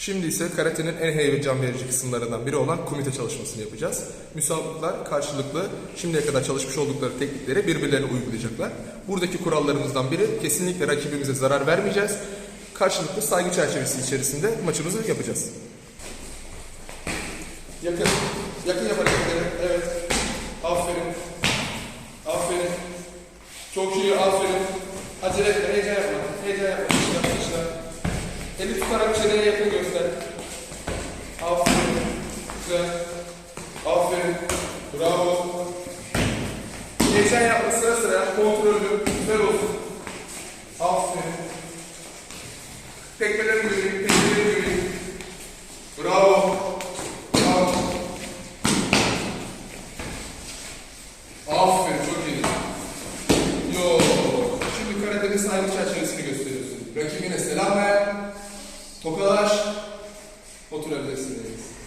Şimdi ise karatenin en heyecan verici kısımlarından biri olan kumite çalışmasını yapacağız. Müsabıklar karşılıklı şimdiye kadar çalışmış oldukları teknikleri birbirlerine uygulayacaklar. Buradaki kurallarımızdan biri kesinlikle rakibimize zarar vermeyeceğiz. Karşılıklı saygı çerçevesi içerisinde maçımızı yapacağız. Yakın. Yakın yap. Evet. Aferin. Aferin. Çok iyi. Aferin. Acele etme. Heyecan yapma. Heyecan yapma. İşte. Eli tutarak göster. Aferin. Güzel. Aferin. Bravo. Heyecan yapma sıra sıra. Kontrollü. Güzel olsun. Aferin. Tekmeleri göreyim. Tekmeleri göreyim. Bravo. Bravo. Aferin çok iyi. Yo. Şimdi çerçevesini gösteriyorsun. Rakibine selam ver. Tokalaş. Oturabilirsiniz.